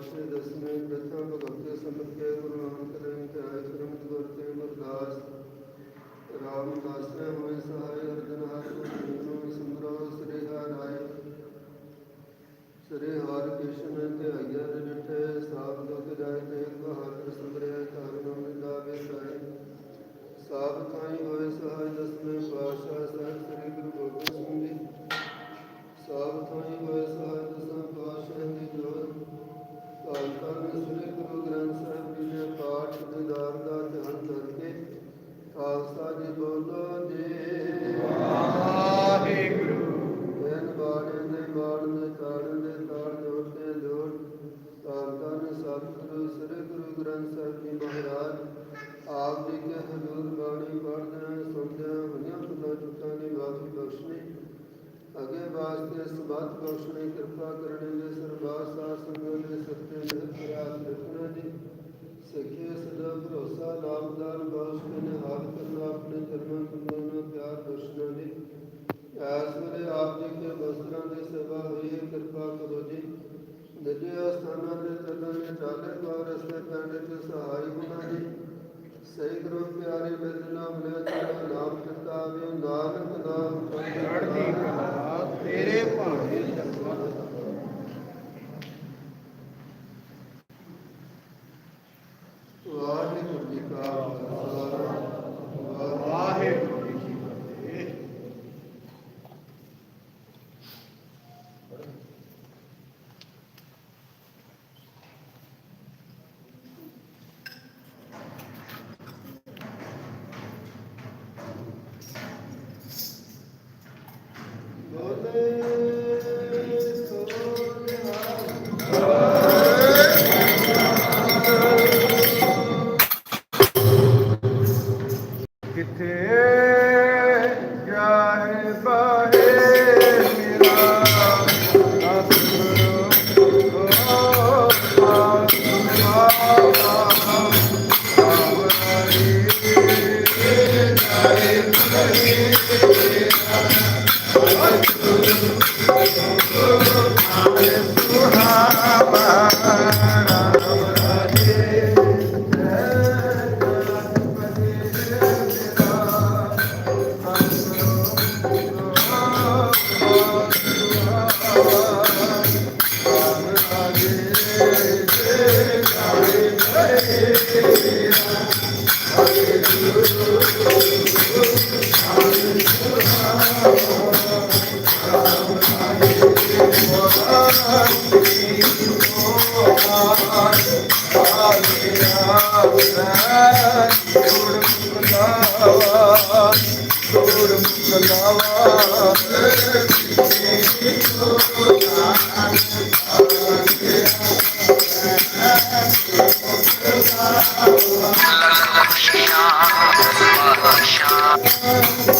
ਪਾਸ਼ੇ ਦਸਵੇਂ ਪ੍ਰਥਮ ਭਗਵਤੇ ਸਮਤ ਕੇ ਗੁਰੂ ਨਾਨਕ ਦੇਵ ਤੇ ਆਏ ਸ਼੍ਰੀਮਦ ਗੁਰੂ ਤੇਗ ਬਹਾਦਰ ਰਾਮ ਦਾਸ ਹੋਏ ਸਹਾਇ ਅਰਜਨ ਹਰਿ ਸਤਿਗੁਰ ਕਿਰਪਾ ਕਰਨੀ ਦੇ ਸਰਬਾ ਸਾਧ ਸੰਗਤ ਸਦਾ ਭਰੋਸਾ ਨਾਮਦਾਨ ਬਾਸ ਨੇ ਹਾਲ ਕਰਨਾ ਆਪਣੇ ਚਰਨਾਂ ਨੂੰ Şah, şah.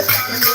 Yes.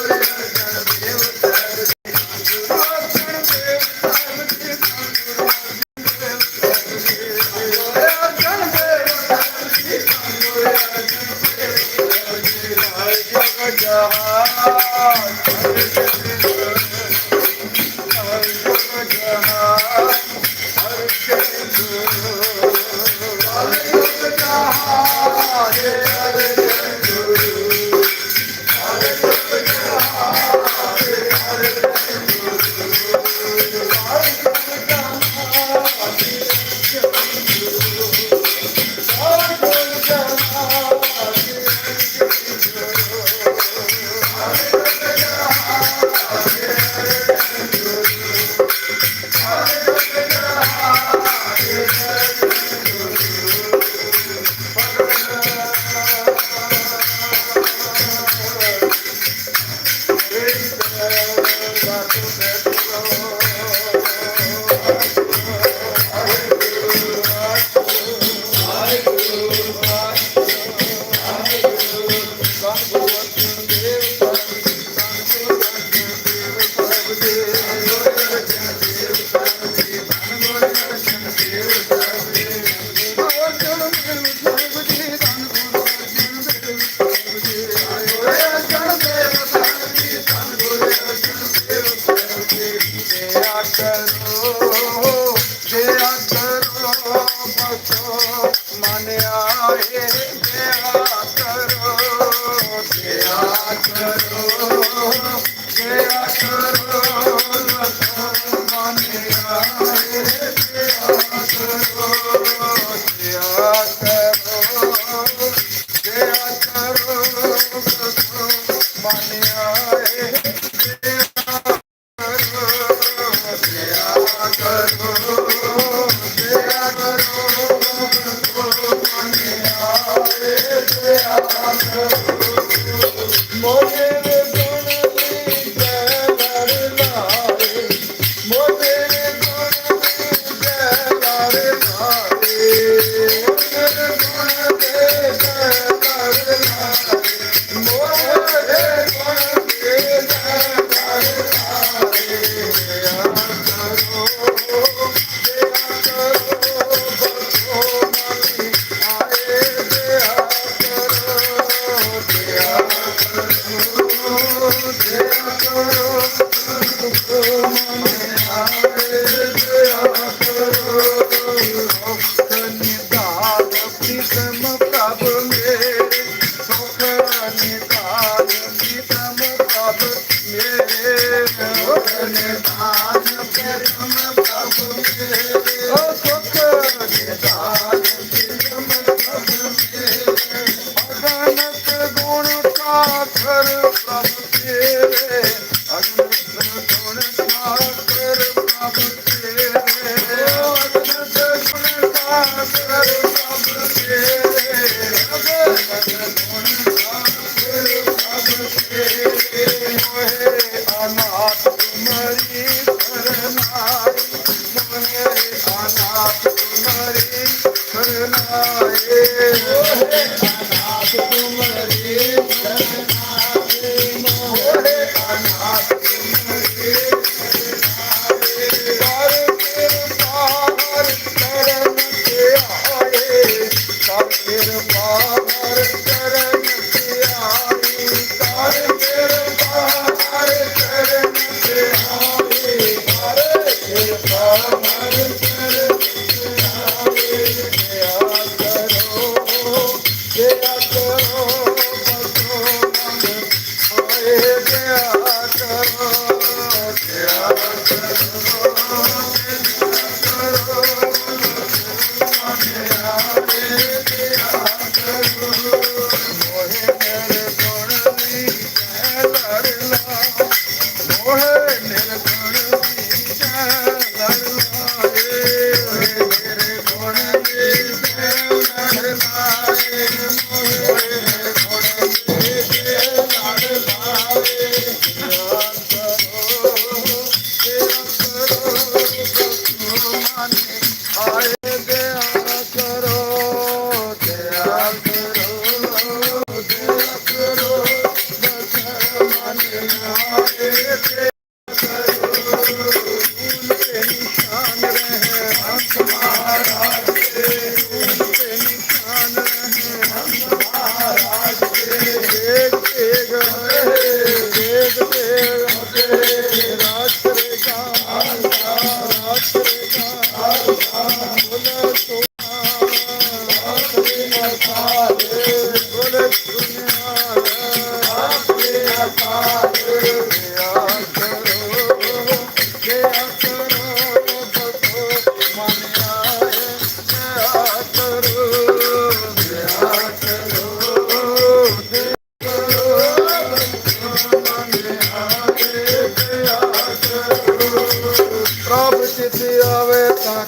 Oh, ஆயே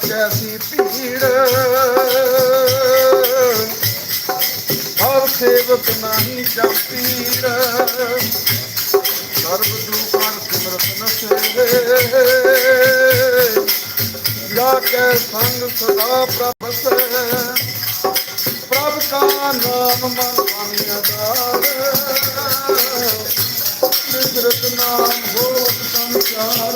ਸਕਸੀ ਪੀੜ ਹਰ ਸੇਵਕ ਨਹੀਂ ਜਪੀੜ ਸਰਬ ਦੂਪਾਂ ਸਿਮਰਤ ਨਸੇ ਜਾ ਕੇ ਸੰਗ ਸਦਾ ਪ੍ਰਭ ਸੇ। ਪ੍ਰਭ ਕਾ ਨਾਮ ਮਨ ਅਦਾਰ ਨਿਰਤ ਨਾਮ ਹੋਤ ਸੰਚਾਰ।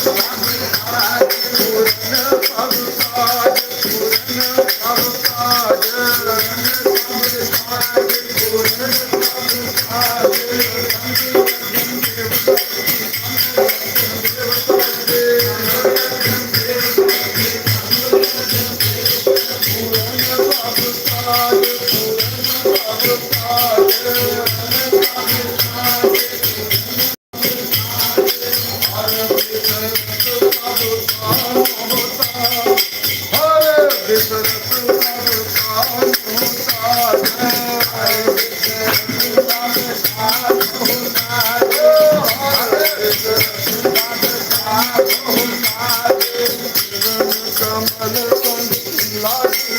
Lorde.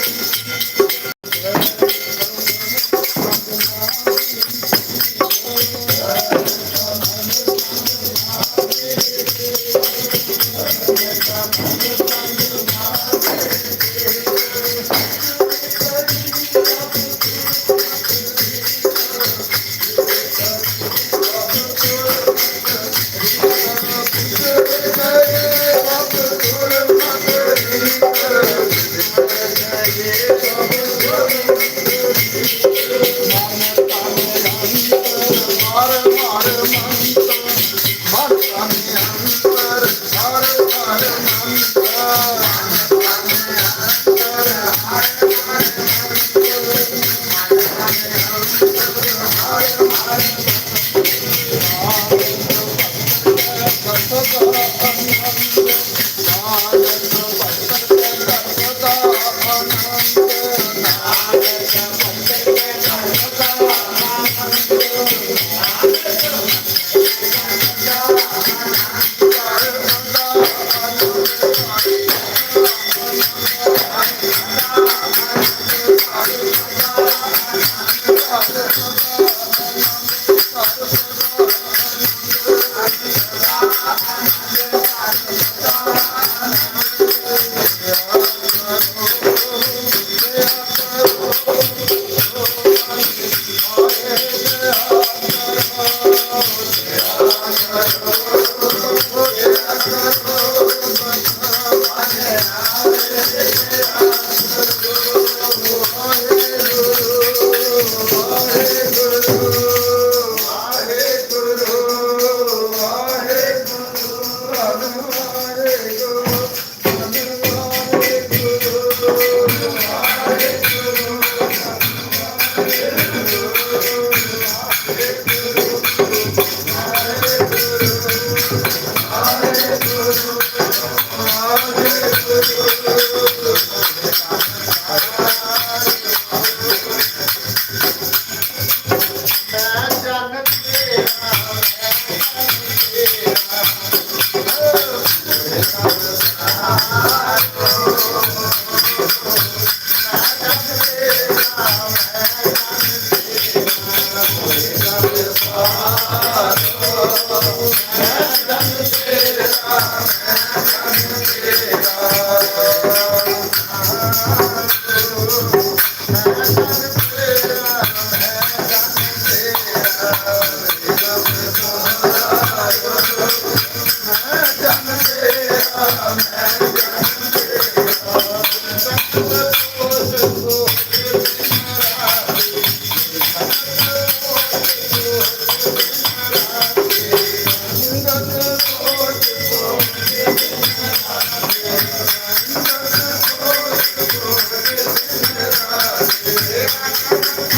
Yeah.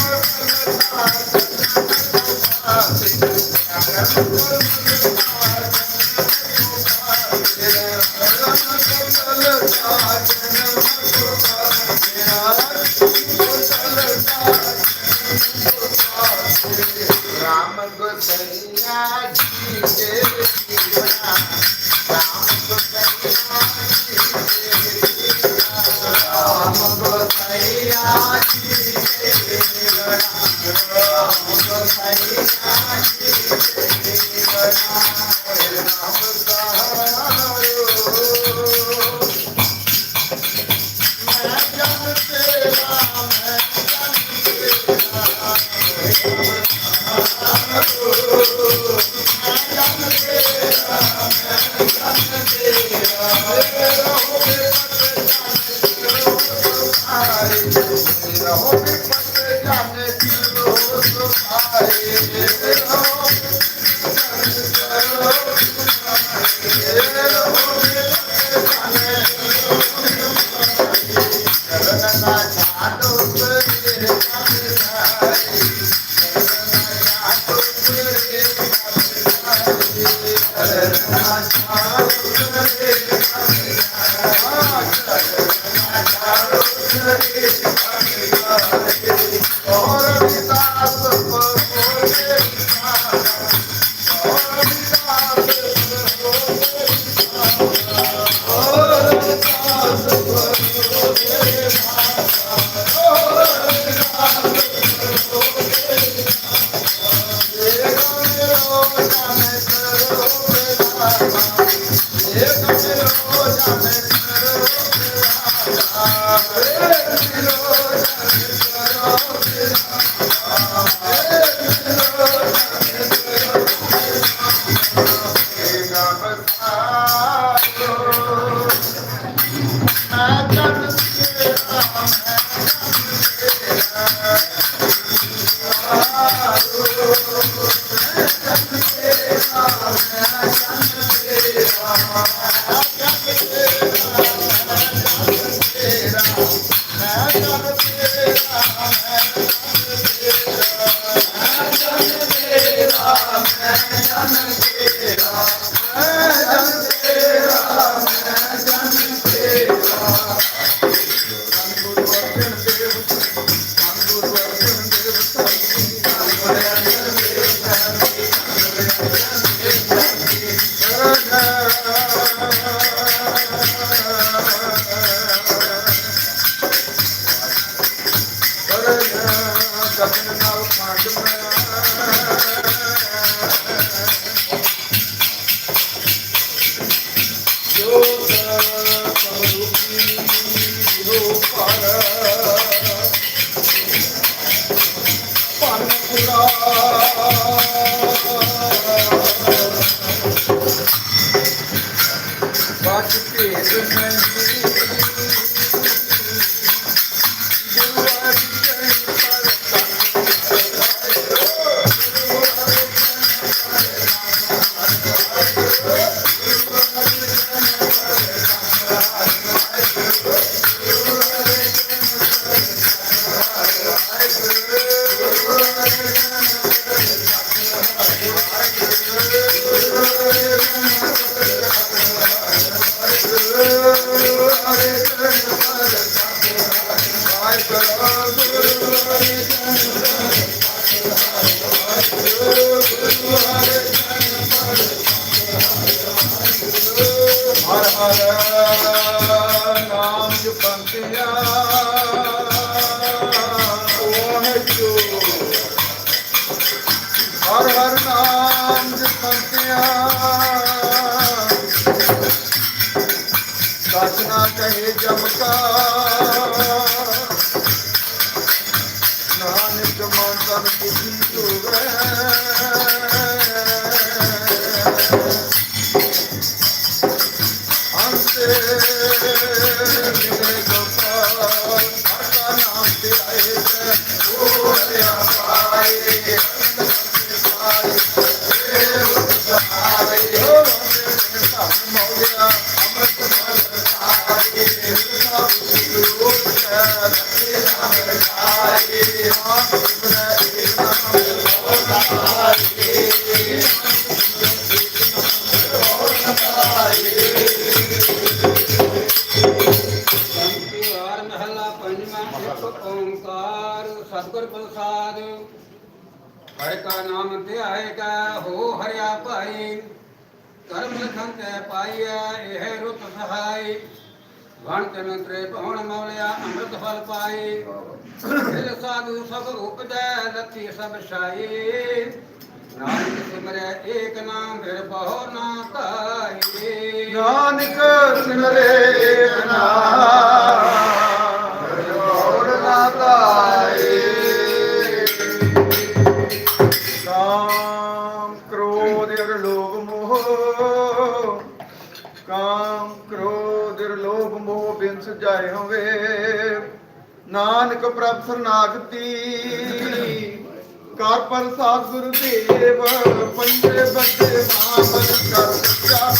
ਬਾਤ ਭੇਦ ਨਹੀਂ। ਹਰ ਹਰ ਨਾਮ ਜਪੰਤਿਆ ਵਾਹਿਗੁਰੂ ਹਰ ਹਰ ਨਾਮ ਜਪੰਤਿਆ ਸਚ ਨਾ ਕਹੇ ਜਮ ਨਾਨਕ ਮਨ ਤਨ ਬੁੱਧੀ ਹੋਵੇ ਸਤਗੁਰ ਪ੍ਰਸਾਦ, ਹਰਿ ਕਾ ਨਾਮ ਧਿਆਏਗਾ ਹੋ ਹਰਿਆ ਭਾਈ, ਕਰਮ ਲਖਨ ਤੈ ਪਾਈਐ, ਇਹ ਰੁਤ ਸਹਾਈ। ਵਣ ਤਨ ਤ੍ਰੇ ਭਵਨ ਮੌਲਿਆ ਅੰਮ੍ਰਿਤ ਫਲ ਪਾਈ ਦਿਲ ਸਾਧੂ ਸਭ ਉਪਜੈ ਲੱਤੀ ਸਭ ਛਾਈ ਨਾਨਕ ਸਿਮਰੈ ਏਕ ਨਾਮ, ਫਿਰ ਬਹੁ ਨਾ ਧਾਈ ਨਾਨਕ ਸਿਮਰੇ ਨਾਮ ਹੋਰ ਨਾ ਧਾਏ ਸਜਾਏ ਹੋਵੇ। ਨਾਨਕ ਪ੍ਰਭ ਸਰਨਾਗਤੀ ਕਰ ਪ੍ਰਸਾਦ ਗੁਰੂ ਦੇਵ ਪੰਜੇ ਬੱਚੇ ਮਾਮਨ ਕਰ ਸੱਚਾ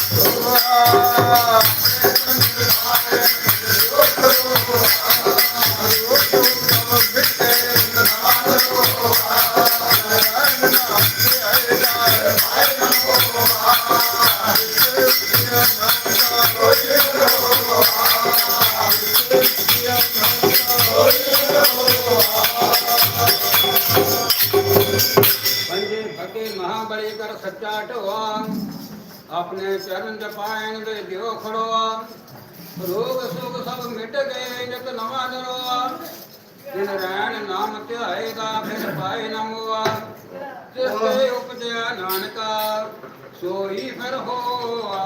ਸੱਚਾ ਢੋਆ, ਆਪਣੇ ਚਰਨ ਜਪਾਇਣ ਦੇ ਦਿਓ ਖੜੋਆ। ਰੋਗ ਸੁਖ ਸਭ ਮਿਟ ਗਏ, ਨਿਤ ਨਵਾਂ ਨਰੋਆ। ਦਿਨ ਰੈਣ ਨਾਮ ਧਿਆਏ ਦਾ ਫਿਰ ਪਾਏ ਨਾ ਮੋਆ। ਜਿਸ ਤੇ ਉਪਜਿਆ ਨਾਨਕਾ, ਸੋਈ ਫਿਰ ਹੋਆ।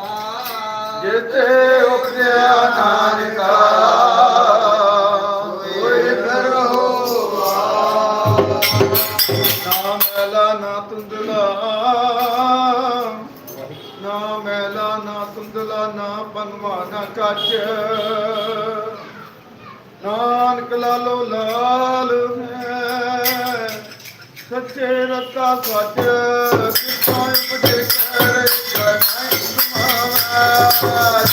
ਜਿਤੇ ਉਪਜਿਆ ਨਾਨਕਾ ਨਾ ਬਨਵਾ ਨਾ ਕੱਚ। ਨਾਨਕ ਲਾਲੋ ਲਾਲ ਹੈ ਸੱਚੇ ਰਤਾ ਸੱਚ। ਕਿਰਪਾ ਉਪਜੇ ਕਰ ਕਰਨਾਈ ਸੁਮਾਵਾ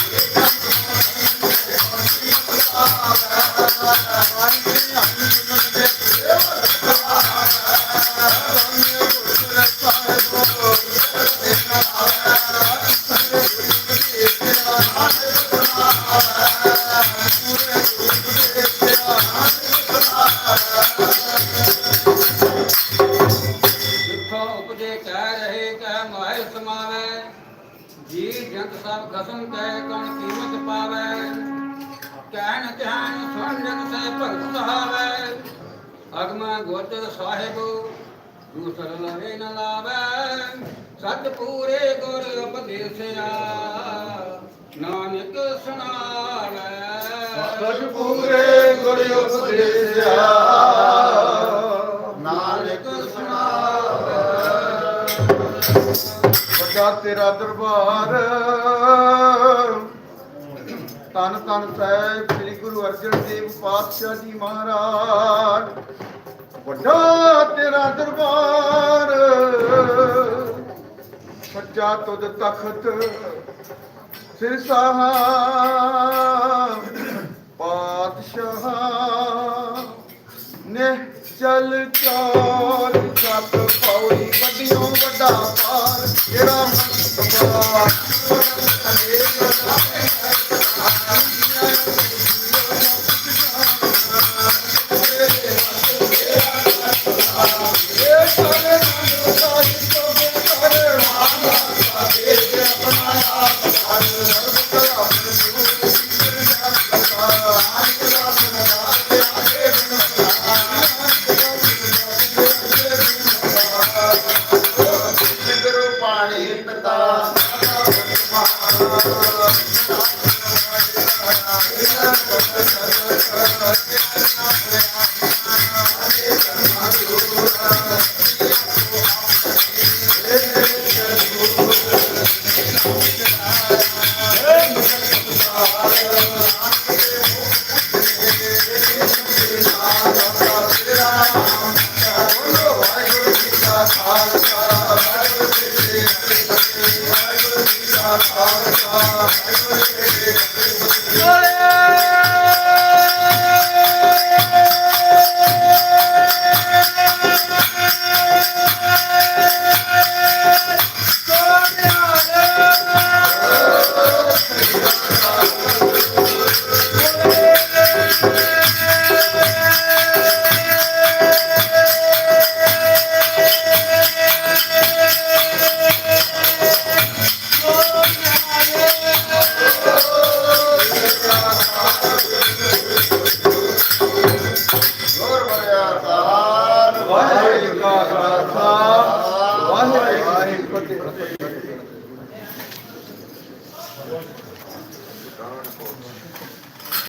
ਦੂਸਰ ਲਵੇ ਨ ਲਾਵੈ ਸਤ ਪੂਰੇ ਗੁਰ ਉਪਦੇਸਿਆ ਨਾਨਕ ਸੁਣਾਵੈ। ਸਚ ਪੂਰੇ ਗੁਰ ਉਪਦੇਸਿਆ ਨਾਨਕ ਸੁਣਾਵੇ। ਵੱਡਾ ਤੇਰਾ ਦਰਬਾਰ ਤਨ ਤਨ ਸਾਹਿਬ ਸ੍ਰੀ ਗੁਰੂ ਅਰਜਨ ਦੇਵ ਪਾਤਸ਼ਾਹ ਜੀ ਮਹਾਰਾਜ। ਵੱਡਾ ਤੇਰਾ ਦਰਬਾਰ। ਸੱਚਾ ਤੁਧ ਤਖਤ, ਸਿਰ ਸਾਹਾ। ਪਾਤਸ਼ਾਹ ਨੇ ਚਲ ਚਾਰ ਸਤ ਪੌੜੀ ਵੱਡਿਓ ਵੱਡਾ ਪਾਰ। ਤੇਰਾ ਮਸਤਬਾ ਗੁਰੂ ਗੁਰ